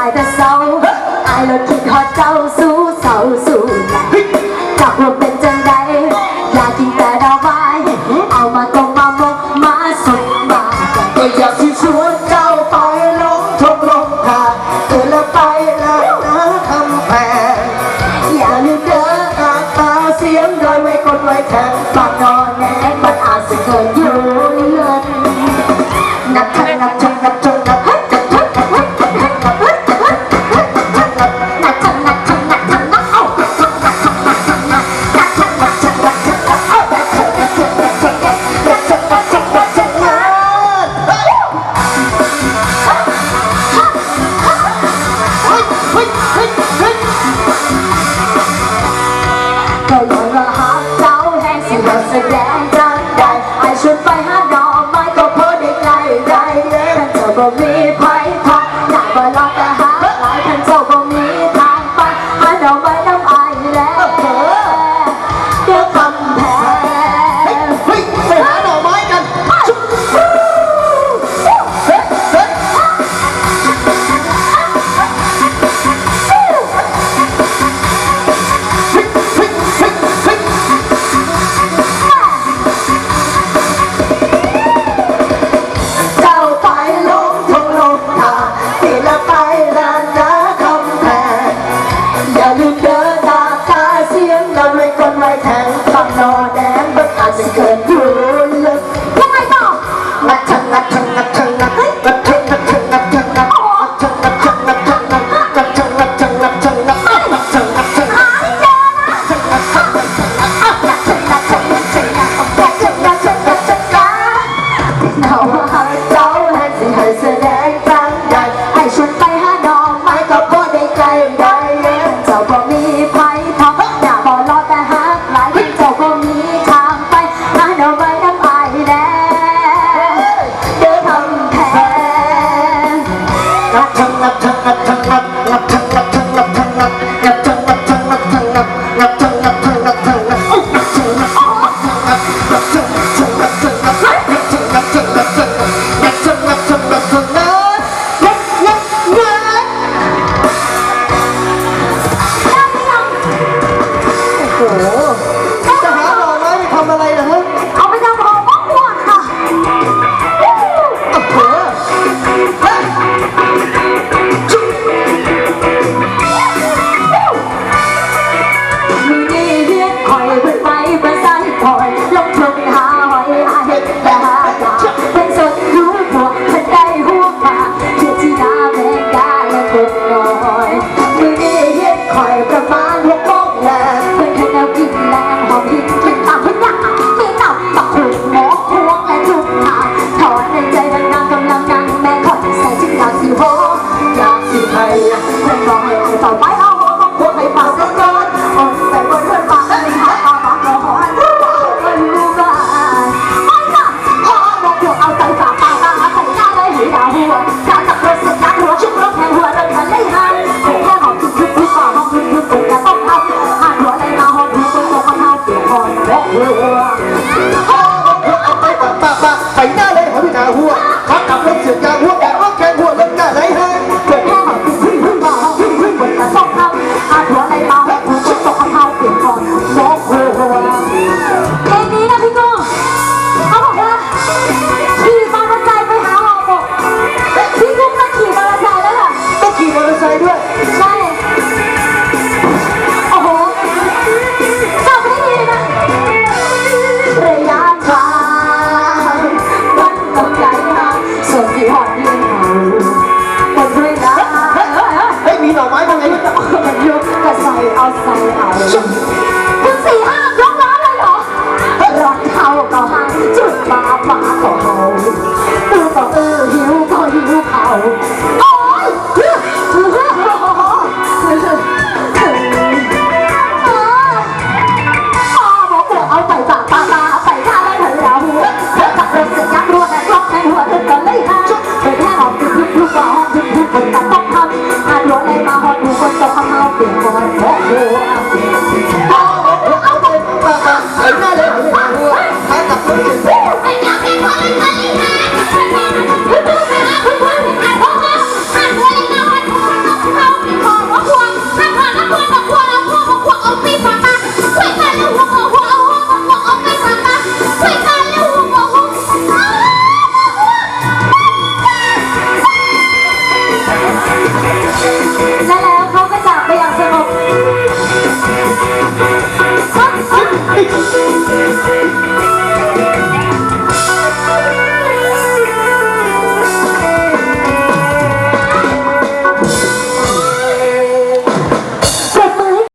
ายแต่เศร้าอายเราคิดฮอดเจ้าสู้เศร้าสู้แหละจักวมเป็นจังใดอยากกินแต่ดอกไม้เอามาต้มมาบมกมาสมบาก็อยากที่ชวนเจ้าไปลงทบลงหาเธอละไปแล้วนะคำแพงอย่าลืมเด้อตาเสียงโดยไม่กดไว้แข็งปากน้อ 宝宝 Sau áo.